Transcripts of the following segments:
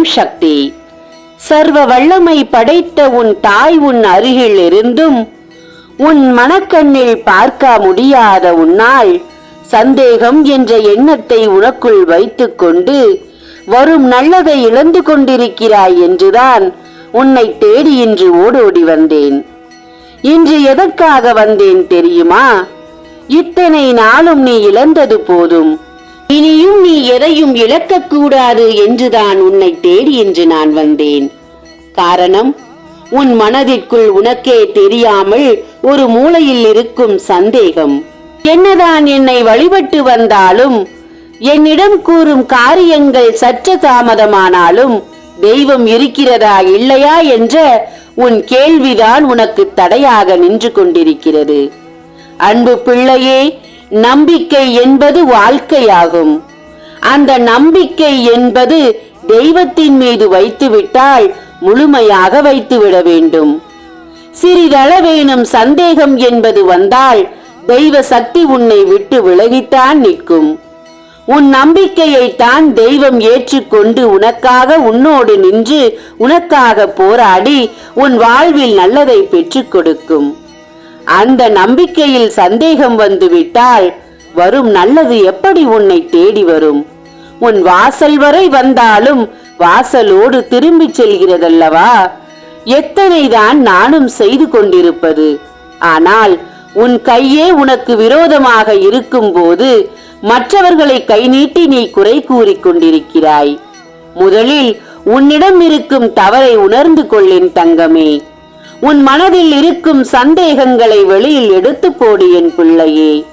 ஓம் சக்தி. சர்வ வல்லமை படைத்த உன் தாய் உன் அருகில் இருந்தும் உன் மனக்கண்ணில் பார்க்க முடியாத உன்னால் சந்தேகம் என்ற எண்ணத்தை உனக்குள் வைத்துக்கொண்டு வரும் நல்லதை இழந்து கொண்டிருக்கிறாய் என்றுதான் உன்னை தேடி இன்று ஓடோடி வந்தேன். இன்று எதற்காக வந்தேன் தெரியுமா? இத்தனை நாளும் நீ இழந்தது போதும். இனியும் நீ எதையும் இழக்கக்கூடாது என்றுதான் உன்னை தேடி என்று நான் வந்தேன். காரணம் உன் மனதிற்குள் உனக்கே தெரியாமல் ஒரு மூலையில் இருக்கும் சந்தேகம். என்னதான் என்னை வழிபட்டு வந்தாலும் என்னிடம் கூறும் காரியங்கள் சற்று தாமதமானாலும் தெய்வம் இருக்கிறதா இல்லையா என்ற உன் கேள்விதான் உனக்கு தடையாக நின்று கொண்டிருக்கிறது. அன்பு பிள்ளையே நம்பிக்கை என்பது வாழ்க்கையாகும். அந்த நம்பிக்கை என்பது தெய்வத்தின் மீது வைத்துவிட்டால் முழுமையாக வைத்துவிட வேண்டும். சிறிதளவேனும் சந்தேகம் என்பது வந்தால் தெய்வ சக்தி உன்னை விட்டு விலகித்தான் நிற்கும். உன் நம்பிக்கையை தான் தெய்வம் ஏற்றுக்கொண்டு உனக்காக உன்னோடு நின்று உனக்காக போராடி உன் வாழ்வில் நல்லதை பெற்றுக் கொடுக்கும். அந்த நம்பிக்கையில் சந்தேகம் வந்துவிட்டால் வரும் நல்லது எப்படி உன்னை தேடி வரும்? உன் வாசல் வரை வந்தாலும் வாசலோடு திரும்பிச் செல்கிறதல்லவா? எத்தனைதான் நானும் செய்து கொண்டிருப்பது? ஆனால் உன் கையே உனக்கு விரோதமாக இருக்கும்போது மற்றவர்களை கை நீட்டி நீ குறை கூறிக் கொண்டிருக்கிறாய். முதலில் உன்னிடம் இருக்கும் தவறை உணர்ந்து கொள்ளேன் தங்கமே. உன் மனதில் இருக்கும் சந்தேகங்களை வெளியில் எடுத்து போடு என் பிள்ளையே.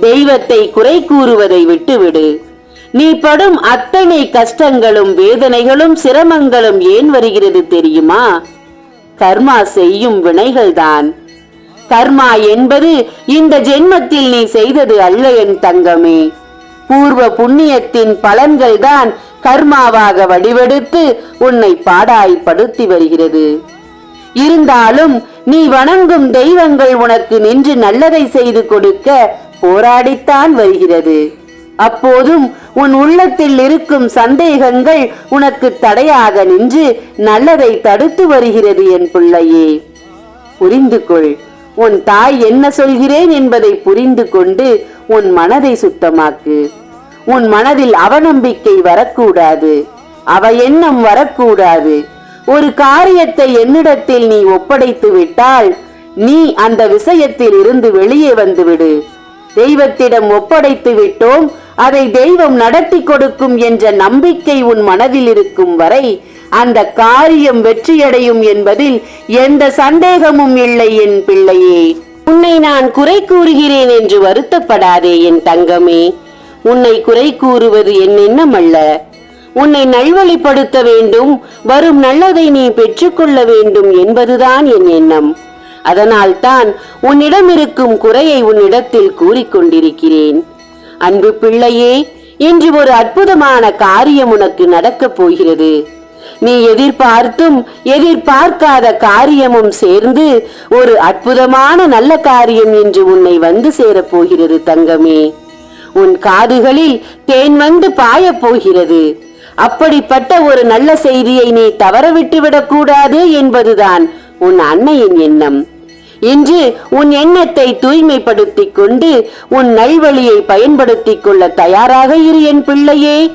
தெய்வத்தை குறை கூறுவதை விட்டுவிடு. நீ படும் அத்தனை கஷ்டங்களும் வேதனைகளும் சிரமங்களும் ஏன் வருகிறது தெரியுமா? கர்மா செய்யும் வினைகள்தான். கர்மா என்பது இந்த ஜென்மத்தில் நீ செய்தது அல்ல என் தங்கமே. பூர்வ புண்ணியத்தின் பலன்கள்தான் கர்மாவாக வடிவெடுத்து உன்னை பாடாய்படுத்தி வருகிறது. இருந்தாலும் நீ வணங்கும் தெய்வங்கள் உனக்கு நின்று நல்லதை செய்து கொடுக்க போராடித்தான் வருகிறது. அப்போதும் உன் உள்ளத்தில் இருக்கும் சந்தேகங்கள் உனக்கு தடையாக நின்று நல்லதை தடுத்து வருகிறது என் பிள்ளையே. புரிந்து கொள் உன் தாய் என்ன சொல்கிறேன் என்பதை புரிந்து கொண்டு உன் மனதை சுத்தமாக்கு. உன் மனதில் அவநம்பிக்கை வரக்கூடாது. அவ எண்ணம் வரக்கூடாது. ஒரு காரியத்தை என்னிடத்தில் நீ ஒப்படைத்து விட்டால் நீ அந்த விஷயத்தில் இருந்து வெளியே வந்துவிடு. தெய்வத்திடம் ஒப்படைத்து விட்டோம் அதை தெய்வம் நடத்தி கொடுக்கும் என்ற நம்பிக்கை உன் மனதில் இருக்கும் வரை அந்த காரியம் வெற்றியடையும் என்பதில் எந்த சந்தேகமும் இல்லை என் பிள்ளையே. உன்னை நான் குறை கூறுகிறேன் என்று வருத்தப்படாதே என் தங்கமே. உன்னை குறை கூறுவது என் எண்ணம் அல்ல உன்னை நல்வழிப்படுத்த வேண்டும். வரும் நல்லதை நீ பெற்றுக்கொள்ள வேண்டும் என்பதுதான் என் எண்ணம். அதனால்தான் உன்னிடம் இருக்கும் குறையை உன்னிடத்தில் கூறிக்கொண்டிருக்கிறேன். அன்பு பிள்ளையே இன்று ஒரு அற்புதமான காரியம் உனக்கு நடக்கப் போகிறது. நீ எதிர்பார்த்தும் எதிர்பார்க்காத காரியமும் சேர்ந்து ஒரு அற்புதமான நல்ல காரியம் இன்று உன்னை வந்து சேரப் போகிறது தங்கமே. உன் காதுகளில் தேன் வந்து பாயப் போகிறது. அப்படிப்பட்ட ஒரு நல்ல செய்தியை நீ தவறவிட்டு விடக்கூடாது என்பதுதான் உன் அன்னையின் எண்ணம். இன்று உன் எண்ணத்தை தூய்மைப்படுத்திக் கொண்டு உன் நல்வழியை பயன்படுத்திக் கொள்ள தயாராக இரு என் பிள்ளையே.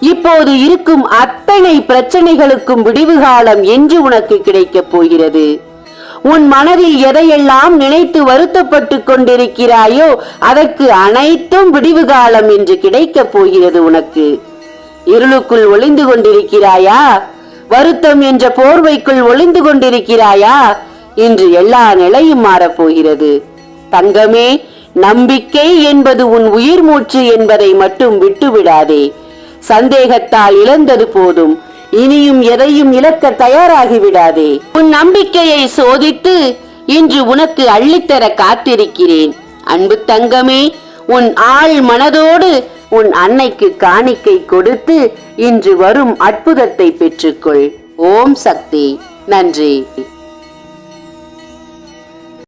இப்போது இருக்கும் அத்தனை பிரச்சனைகளுக்கும் விடிவு காலம் என்று உனக்கு கிடைக்கப் போகிறது. உன் மனதில் எதையெல்லாம் நினைத்து வருத்தப்பட்டு கொண்டிருக்கிறாயோ அதற்கு அனைத்தும் விடிவு காலம் என்று கிடைக்கப் போகிறது உனக்கு. இருளுக்குள் ஒளிந்து கொண்டிருக்கிறாயா? வருத்தம் என்ற போர்வைக்குள் ஒளிந்து கொண்டிருக்கிறாயா? இன்று எல்லா நிலையும் மாறப்போகிறது. தங்கமே நம்பிக்கை என்பது உன் உயிர் மூச்சு என்பதை மட்டும் விட்டுவிடாதே. சந்தேகத்தால் இழந்தது போதும். இனியும் எதையும் இழக்க தயாராகி விடாதே உன் நம்பிக்கையை சோதித்து இன்று உனக்கு அள்ளித்தர காத்திருக்கிறேன். அன்பு தங்கமே உன் ஆள் மனதோடு உன் அன்னைக்கு காணிக்கை கொடுத்து இன்று வரும் அற்புதத்தை பெற்றுக்கொள். ஓம் சக்தி. நன்றி.